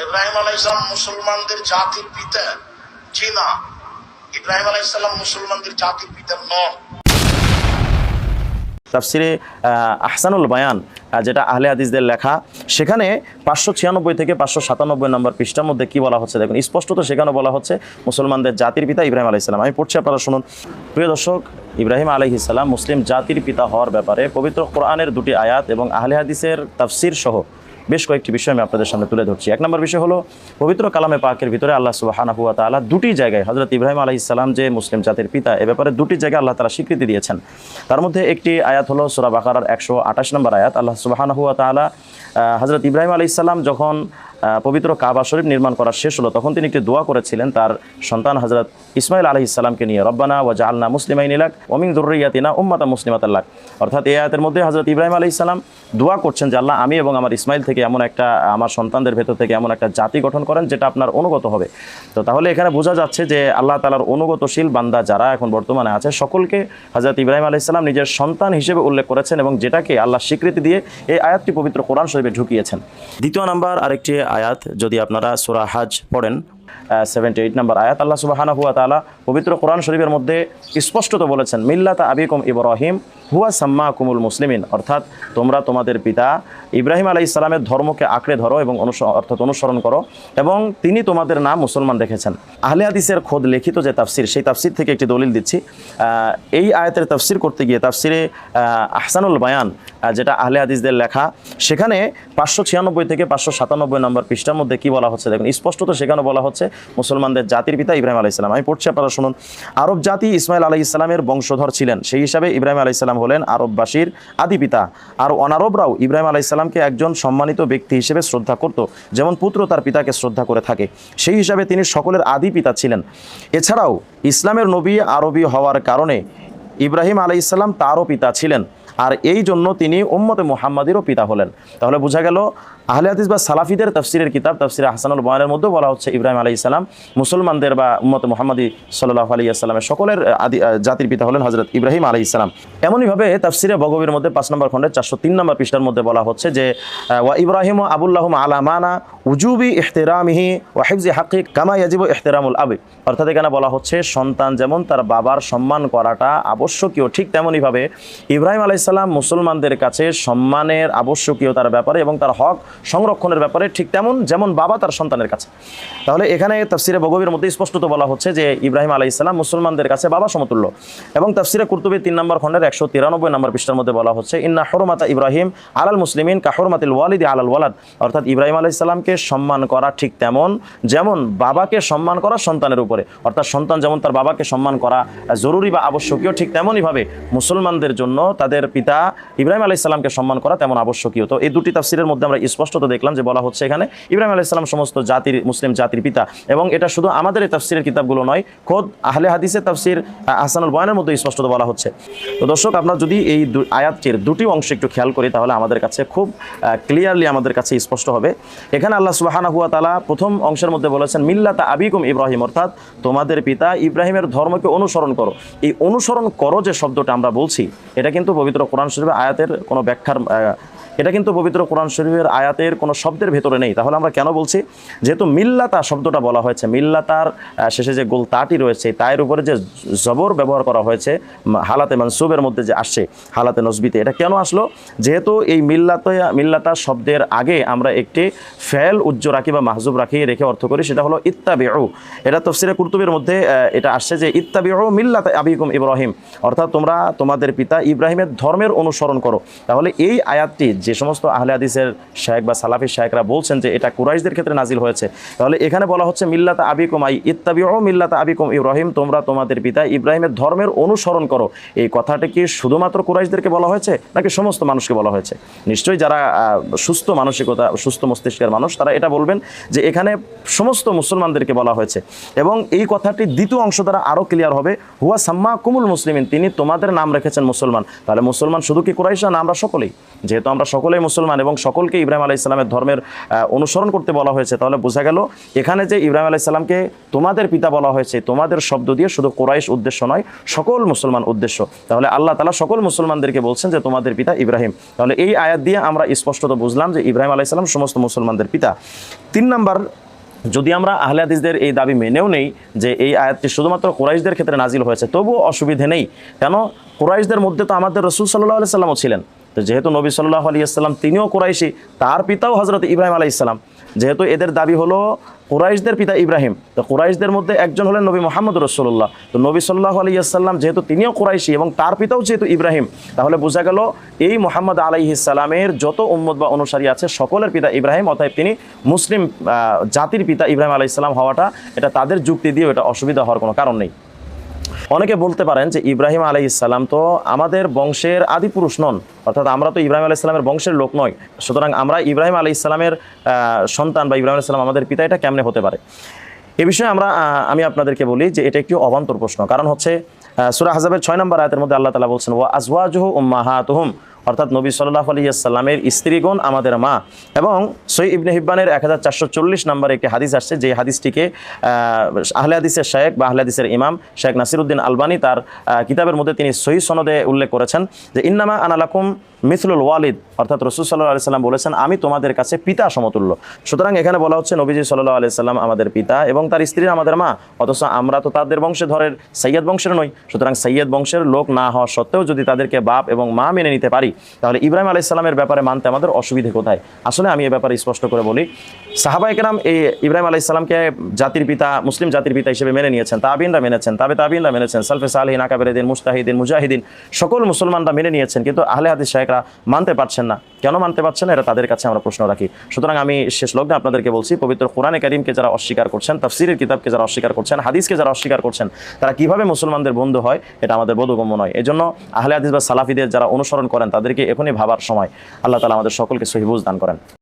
ইব্রাহিম আলাইসালাম মুসলমানদের জাতির পিতা। জি না। ইব্রাহিম আলাইসাল্লাম মুসলমানদের জাতির পিতা নন। তাফসিরে আহসানুল বায়ান যেটা আহলে হাদিসদের লেখা, সেখানে পাঁচশো ছিয়ানব্বই থেকে পাঁচশো সাতানব্বই নম্বর পৃষ্ঠার মধ্যে কি বলা হচ্ছে? দেখুন, স্পষ্টত সেখানে বলা হচ্ছে মুসলমানদের জাতির পিতা ইব্রাহিম আলাইসালাম আমি পড়ছি, আপনারা শুনুন। প্রিয় দর্শক, ইব্রাহিম আলাইহিসাল্লাম মুসলিম জাতির পিতা হওয়ার ব্যাপারে পবিত্র কোরআনের দুটি আয়াত এবং আহলে হাদিসের তাফসির সহ বেশ কয়েকটি বিষয় আমি আপনাদের সামনে তুলে ধরছি। এক নম্বর বিষয় হলো, পবিত্র কালামে পাকের ভিতরে আল্লাহ সুবাহানা হুয়া তালা দুটি জায়গায় হজরত ইব্রাহিম আলাহ ইসলাম যে মুসলিম জাতির পিতা, এ ব্যাপারে দুটি জায়গায় আল্লাহ তালা স্বীকৃতি দিয়েছেন। তার মধ্যে একটি আয়াত হলো সোরা বাকার একশো আঠাশ নম্বর আয়াত। আল্লাহ সুবাহানা হুয়া তালা হজরত ইব্রাহিম আলাহ ইসলাম যখন পবিত্র কাবা শরীফ নির্মাণ করা শেষ হলো। তখন তিনি একটি দোয়া করেছিলেন তার সন্তান হজরত ইসমাইল আলহ ইসলামকে নিয়ে, রব্বানা ওয়া জাহালনা মুসলিমাইন ইলাক ওমিং দুর্রিয়াতিনা উম্মাতা মুসলিমাত আল্লাহ অর্থাৎ এই আয়াতের মধ্যে হজরত ইব্রাহিম আলহ ইসলাম দোয়া করছেন যে, আল্লাহ, আমি এবং আমার ইসমাইল থেকে এমন একটা, আমার সন্তানদের ভেতর থেকে এমন একটা জাতি গঠন করেন যেটা আপনার অনুগত হবে। তো তাহলে এখানে বোঝা যাচ্ছে যে, আল্লাহ তালার অনুগতশীল বান্দা যারা এখন বর্তমানে আছে, সকলকে হজরত ইব্রাহিম আলহ ইসলাম নিজের সন্তান হিসেবে উল্লেখ করেছেন এবং যেটাকে আল্লাহ স্বীকৃতি দিয়ে এই আয়াতটি পবিত্র কোরআন শরীফে ঢুকিয়েছেন। দ্বিতীয় নাম্বার আরেকটি আয়াত যদি আপনারা সুরা হাজ পড়েন সেভেন্টি এইট নাম্বার আয়াত। আল্লাহ সুবাহানা হুয়া তালা পবিত্র কোরআন শরীফের মধ্যে স্পষ্টত বলেছেন, মিল্লাতা আবিকুম ইব্রাহিম, হুয়া সাম্মা কুমুল মুসলিমিন। অর্থাৎ তোমরা তোমাদের পিতা ইব্রাহিম আলাই ইসলামের ধর্মকে আঁকড়ে ধরো এবং অর্থাৎ অনুসরণ করো এবং তিনি তোমাদের নাম মুসলমান দেখেছেন আহলে হাদিসের খোদ লিখিত যে তাফসির, সেই তাফসির থেকে একটি দলিল দিচ্ছি। এই আয়াতের তাফসির করতে গিয়ে তাফসিরে আহসানুল বায়ান যেটা আহলে হাদিসদের লেখা, সেখানে পাঁচশো ছিয়ানব্বই থেকে পাঁচশো সাতানব্বই নম্বর পৃষ্ঠার মধ্যে কি বলা হচ্ছে? দেখুন, স্পষ্টত সেখানে বলা হচ্ছে মুসলমানদের জাতির পিতা ইব্রাহিম আলাহ ইসলাম আমি পড়ছি আপনারা শুনুন। আরব জাতি ইসমাইল আলাহ ইসলামের বংশধর ছিলেন। সেই হিসাবে ইব্রাহিম আলাহ ইসলাম হলেন আরববাসীর আদি পিতা। আর অনারবরাও ইব্রাহিম আলাহ ইসলামকে একজন সম্মানিত ব্যক্তি হিসেবে শ্রদ্ধা করত। যেমন পুত্র তার পিতাকে শ্রদ্ধা করে থাকে। সেই হিসাবে তিনি সকলের আদি পিতা ছিলেন। এছাড়াও ইসলামের নবী আরবি হওয়ার কারণে ইব্রাহিম আলাই ইসলাম তারও পিতা ছিলেন। আর এই জন্য তিনি উম্মতে মুহাম্মাদেরও পিতা হলেন। তাহলে বোঝা গেল, আহলে হাদিস বা সালাফিদের তফসিরের কিতাব, তাফসির হাসানুল বয়ানের মধ্যে বলা হচ্ছে ইব্রাহিম আলাই ইসলাম মুসলমানদের বা উম্মতে মুহাম্মাদি সাল্লাহ আলী আসসালামের সকলের আদি জাতির পিতা হলেন হজরত ইব্রাহিম আলাই ইসলাম এমনইভাবে তাফসিরে বগবীর মধ্যে পাঁচ নম্বর খণ্ডের চারশো তিন নম্বর পৃষ্ঠার মধ্যে বলা হচ্ছে যে ওয়া ইব্রাহিম আবুল্লাহম আলামানা উজুবি ইহতেরামিহি ওয়াহিবজি হাকিক কামা ইয়াজিব ইহতেরামুল আবি। অর্থাৎ এখানে বলা হচ্ছে, সন্তান যেমন তার বাবার সম্মান করাটা আবশ্যকীয়, ঠিক তেমনইভাবে ইব্রাহিম আলাইসাল্লাম মুসলমানদের কাছে সম্মানের আবশ্যকীয়তার ব্যাপারে এবং তার হক সংরক্ষণের ব্যাপারে ঠিক তেমন যেমন বাবা তার সন্তানের কাছে। তাহলে এখানে তাফসিরে বগবির মধ্যে স্পষ্টত বলা হচ্ছে যে, ইব্রাহিম আলাইসাল্লাম মুসলমানদের কাছে বাবা সমতুল্য। এবং তাফসিরে কুর্তুবী তিন নম্বর খণ্ডের একশো তিরানব্বই নম্বর পৃষ্ঠার মধ্যে বলা হচ্ছে, ইন্না হরমাতা ইব্রাহিম আলাল মুসলিমিন কাহরমাতিল ওয়ালিদি আলাল ওয়ালাদ। অর্থাৎ ইব্রাহিম আলাইসাল্লামকে সম্মান করা ঠিক তেমন যেমন বাবাকে সম্মান করা সন্তানের উপরে। অর্থাৎ সন্তান যেমন তার বাবাকে সম্মান করা জরুরি বা আবশ্যকীয় ঠিক তেমনইভাবে মুসলমানদের জন্য তাদের পিতা ইব্রাহিম আলাইসাল্লামকে সম্মান করা তেমন আবশ্যকীয়। তো এই দুটি তাফসিরের মধ্যে আমরা স্পষ্টত দেখলাম যে বলা হচ্ছে এখানে ইব্রাহিম আলাইসাল্লাম সমস্ত জাতির মুসলিম জাতির পিতা এবং এটা শুধু আমাদের এই তাফসিরের কিতাবগুলো নয় খোদ আহলে হাদিসের তাফসির আহ, আহসানুল বয়ানের মধ্যে স্পষ্টত বলা হচ্ছে। তো দর্শক আমরা যদি এই আয়াতটির দুটি অংশ একটু খেয়াল করি তাহলে আমাদের কাছে খুব ক্লিয়ারলি আমাদের কাছে স্পষ্ট হবে। এখানে আল্লাহ সুবাহানা হুয়া তালা প্রথম অংশের মধ্যে বলেছেন, মিল্লাতা আবিকুম ইব্রাহিম অর্থাৎ তোমাদের পিতা ইব্রাহিমের ধর্মকে অনুসরণ করো। এই অনুসরণ করো যে শব্দটা আমরা বলছি, এটা কিন্তু পবিত্র কোরআন শরীফের আয়াতের কোনো ব্যাখ্যার এটা কিন্তু পবিত্র কোরআন শরীফের আয়াতের কোনো শব্দের ভেতরে নেই। তাহলে আমরা কেন বলছি? যেহেতু মিল্লাতা শব্দটা বলা হয়েছে, মিল্লাতার শেষে যে গোল তাটি রয়েছে তায়ের উপরে যে জবর ব্যবহার করা হয়েছে হালাতে মানসুবের মধ্যে যে আসছে, হালাতে নসবিতে, এটা কেন আসলো? যেহেতু এই মিল্লাত, মিল্লাতা শব্দের আগে আমরা একটি ফেল উজ্জ্ব রাখি বা মাহজুব রাখি, রেখে অর্থ করি, সেটা হলো ইত্তাবিউ। এটা তফসিরে কুর্তুবের মধ্যে এটা আসছে যে ইত্তাবিউ মিল্লাত আবিকুম ইব্রাহিম। অর্থাৎ তোমরা, তোমাদের পিতা ইব্রাহিমের ধর্মের অনুসরণ করো। তাহলে এই আয়াতটি যে সমস্ত আহলে হাদিসের শায়েক বা সালাফি শায়েকরা বলছেন যে এটা কুরাইশদের ক্ষেত্রে নাজিল হয়েছে। তাহলে এখানে বলা হচ্ছে, মিল্লাত আবিকুম আই ইত্তাবিউ মিল্লাত আবিকুম ইব্রাহিম, তোমরা তোমাদের পিতা ইব্রাহিমের ধর্মের অনুসরণ করো। এই কথাটা কি শুধুমাত্র কুরাইশদেরকে বলা হয়েছে, নাকি সমস্ত মানুষকে বলা হয়েছে? নিশ্চয়ই যারা সুস্থ মানসিকতা, সুস্থ মস্তিষ্কের মানুষ, তারা এটা বলবেন যে এখানে সমস্ত মুসলমানদেরকে বলা হয়েছে। এবং এই কথাটি দ্বিতীয় অংশ দ্বারা আরও ক্লিয়ার হবে, হুয়া সাম্মা কুমুল মুসলিমিন তিনি তোমাদের নাম রেখেছেন মুসলমান। তাহলে মুসলমান শুধু কি কুরাইশা না, আমরা সকলেই? যেহেতু আমরা সকলেই মুসলমান এবং সকলকে ইব্রাহিম আলাহ ইসলামের ধর্মের অনুসরণ করতে বলা হয়েছে, তাহলে বোঝা গেল এখানে যে ইব্রাহিম আলাহ ইসলামকে তোমাদের পিতা বলা হয়েছে, তোমাদের শব্দ দিয়ে শুধু কোরাইশ উদ্দেশ্য নয়, সকল মুসলমান উদ্দেশ্য। তাহলে আল্লাহ তালা সকল মুসলমানদেরকে বলছেন যে তোমাদের পিতা ইব্রাহিম। তাহলে এই আয়াত দিয়ে আমরা স্পষ্টত বুঝলাম যে ইব্রাহিম আলাহ ইসলাম সমস্ত মুসলমানদের পিতা। তিন নাম্বার, যদি আমরা আহলে হাদিসদের এই দাবি মেনেও নেই যে এই আয়াতটি শুধুমাত্র কোরাইশদের ক্ষেত্রে নাজিল হয়েছে, তবুও অসুবিধে নেই। কেন? কোরাইশদের মধ্যে তো আমাদের রসুল সাল্লাহ আলি সাল্লামও ছিলেন। তো যেহেতু নবী সাল্লাহ আলী আসসালাম তিনিও কোরাইশি, তার পিতাও হজরত ইব্রাহিম আলাই ইসলাম যেহেতু এদের দাবি হলো কুরাইশদের পিতা ইব্রাহিম, তো কুরাইশদের মধ্যে একজন হলেন নবী মোহাম্মদ রসুল্লাহ তো নবী সাল্লাহ আলী আসাল্লাম যেহেতু তিনিও কুরাইশি এবং তার পিতাও যেহেতু ইব্রাহিম, তাহলে বোঝা গেল এই মোহাম্মদ আলাইহিসালামের যত উম্মত বা অনুসারী আছে, সকলের পিতা ইব্রাহিম, অতএব তিনি মুসলিম জাতির পিতা ইব্রাহিম আলাইসাল্লাম হওয়াটা, এটা তাদের যুক্তি দিয়েও এটা অসুবিধা হওয়ার কোনো কারণ নেই। অনেকে বলতে পারেন যে ইব্রাহিম আলাই ইসলাম তো আমাদের বংশের আদি পুরুষ নন, অর্থাৎ আমরা তো ইব্রাহিম আলি ইসলামের বংশের লোক নয় সুতরাং আমরা ইব্রাহিম আলি ইসলামের সন্তান বা ইব্রাহিম ইসলাম আমাদের পিতা এটা কেমনে হতে পারে? এ বিষয়ে আমরা আমি আপনাদেরকে বলি যে এটা একটি অবান্তর প্রশ্ন। কারণ হচ্ছে সুরা হাজাবের ছয় নম্বর আয়তের মধ্যে আল্লাহ তালা বলছেন ও আজওয়াজ উম্মাহাতুহুম। অর্থাৎ নবী সাল্লাহ আলিয়াল্লামের স্ত্রীগণ আমাদের মা। এবং সই ইবনে হিব্বানের এক হাজার চারশো চল্লিশ নম্বরে একটি হাদিস আসছে যে হাদিসটিকে আহ, আহলে হাদিসের শেখ বা আহলে হাদিসের ইমাম শেখ নাসিরুদ্দিন আলবানী তার কিতাবের মধ্যে তিনি সহি সনদে উল্লেখ করেছেন যে ইন্নামা আনালাকুম মিথলুল ওয়ালিদ, অর্থাৎ রসুল সাল্লাহ আলি সাল্লাম বলেছেন, আমি তোমাদের কাছে পিতা সমতুল্য। সুতরাং এখানে বলা হচ্ছে, নবীজি সাল্লাহ আলি সাল্লাম আমাদের পিতা এবং তার স্ত্রী আমাদের মা, অথচ আমরা তো তাদের বংশধরের সৈয়দ বংশের নই। সুতরাং সৈয়দ বংশের লোক না হওয়া সত্ত্বেও যদি তাদেরকে বাপ এবং মা মেনে নিতে পারি, তাহলে ইব্রাহিম আলাইহিস সালামের ব্যাপারে মানতে আমাদের অসুবিধে কোথায়? আসলে আমি এ ব্যাপারে স্পষ্ট করে বলি সাহাবা একরাম এই ইব্রাহিম আলাইহিস সালামকে জাতির পিতা, মুসলিম জাতির পিতা হিসেবে মেনে নিয়েছেন, তাবিনরা মেনেছেন, তাবে তাবিনরা মেনেছেন, সালফে সালহিন আকাবেরিদিন মুস্তাহিদিন, মুজাহিদিন, সকল মুসলমানরা মেনে নিয়েছেন, কিন্তু আহলে হাদিস শাহেকরা মানতে পারছেন না। কেন মানতে পারছেন না? এটা তাদের কাছে আমরা প্রশ্ন রাখি। সুতরাং আমি শেষ লগ্নে আপনাদেরকে বলছি, পবিত্র কোরআনে কারিমকে যারা অস্বীকার করছেন, তাফসিরের কিতাবকে যারা অস্বীকার করছেন, হাদিসকে যারা অস্বীকার করছেন, তারা কীভাবে মুসলমানদের বন্ধু হয়? এটা আমাদের বোধগম্য নয়। এই জন্য আহলে হাদিস বা সালাফিদের যারা অনুসরণ করেন, তাদেরকে এখনই ভাবার সময়। আল্লাহ তালা আমাদের সকলকে সহিবুজ দান করেন।